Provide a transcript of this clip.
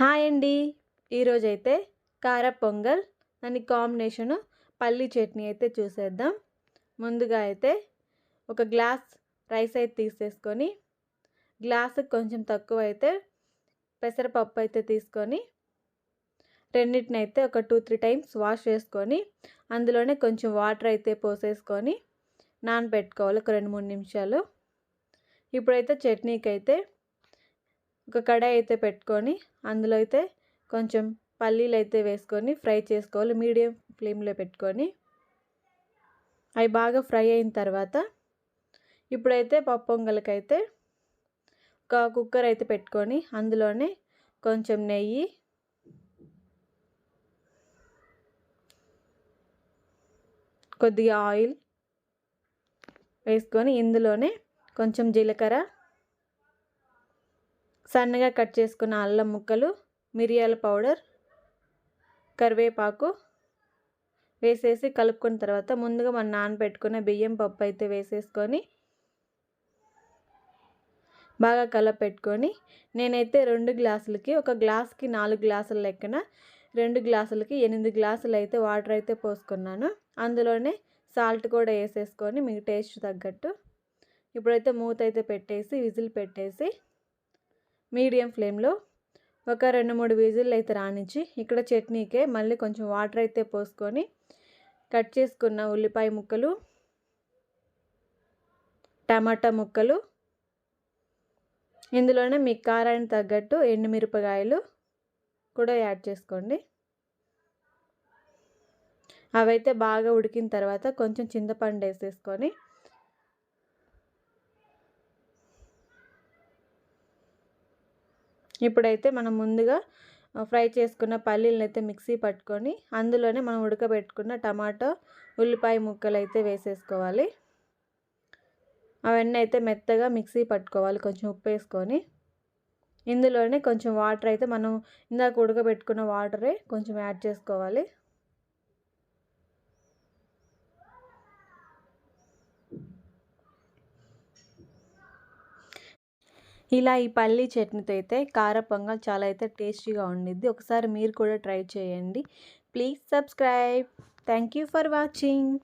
Hi అండి. ఈరోజైతే కార పొంగల్ దాని కాంబినేషను పల్లి చట్నీ అయితే చూసేద్దాం. ముందుగా అయితే ఒక గ్లాస్ రైస్ అయితే తీసేసుకొని గ్లాస్ కొంచెం తక్కువ అయితే పెసరపప్పు అయితే తీసుకొని రెండింటిని అయితే ఒక టూ త్రీ టైమ్స్ వాష్ చేసుకొని అందులోనే కొంచెం వాటర్ అయితే పోసేసుకొని నానబెట్టుకోవాలి ఒక రెండు మూడు నిమిషాలు. ఇప్పుడైతే చట్నీకి అయితే ఒక కడాయి అయితే పెట్టుకొని అందులో అయితే కొంచెం పల్లీలు అయితే వేసుకొని ఫ్రై చేసుకోవాలి. మీడియం ఫ్లేమ్లో పెట్టుకొని. అవి బాగా ఫ్రై అయిన తర్వాత ఇప్పుడైతే పప్పొంగలకైతే ఒక కుక్కర్ అయితే పెట్టుకొని అందులోనే కొంచెం నెయ్యి కొద్దిగా ఆయిల్ వేసుకొని ఇందులోనే కొంచెం జీలకర్ర సన్నగా కట్ చేసుకున్న అల్లం ముక్కలు మిరియాల పౌడర్ కరివేపాకు వేసేసి కలుపుకున్న తర్వాత ముందుగా మనం నానబెట్టుకున్న బియ్యం పప్పు అయితే వేసేసుకొని బాగా కలపెట్టుకొని నేనైతే రెండు గ్లాసులకి ఒక గ్లాస్కి నాలుగు గ్లాసుల లెక్కన రెండు గ్లాసులకి ఎనిమిది గ్లాసులు అయితే వాటర్ అయితే పోసుకున్నాను. అందులోనే సాల్ట్ కూడా వేసేసుకొని మీకు టేస్ట్ తగ్గట్టు. ఇప్పుడైతే మూత అయితే పెట్టేసి విజిల్ పెట్టేసి మీడియం ఫ్లేమ్లో ఒక రెండు మూడు విజిల్ అయితే రానిచ్చి ఇక్కడ చట్నీకే మళ్ళీ కొంచెం వాటర్ అయితే పోసుకొని కట్ చేసుకున్న ఉల్లిపాయ ముక్కలు టమాటా ముక్కలు ఇందులోనే మీ కారానికి తగ్గట్టు ఎండుమిరపకాయలు కూడా యాడ్ చేసుకోండి. అవైతే బాగా ఉడికిన తర్వాత కొంచెం చింతపండు వేసేసుకొని ఇప్పుడైతే మనం ముందుగా ఫ్రై చేసుకున్న పల్లీలను అయితే మిక్సీ పట్టుకొని అందులోనే మనం ఉడకబెట్టుకున్న టమాటో ఉల్లిపాయ ముక్కలు అయితే వేసేసుకోవాలి. అవన్నీ అయితే మెత్తగా మిక్సీ పట్టుకోవాలి కొంచెం ఉప్పు వేసుకొని ఇందులోనే కొంచెం వాటర్ అయితే మనం ఇందాక ఉడకబెట్టుకున్న వాటరే కొంచెం యాడ్ చేసుకోవాలి. ఇలా ఈ పల్లీ చట్నీతో అయితే కార పొంగల్ చాలా అయితే టేస్టీగా ఉండిద్ది. ఒకసారి మీరు కూడా ట్రై చేయండి. Please subscribe. Thank you for watching.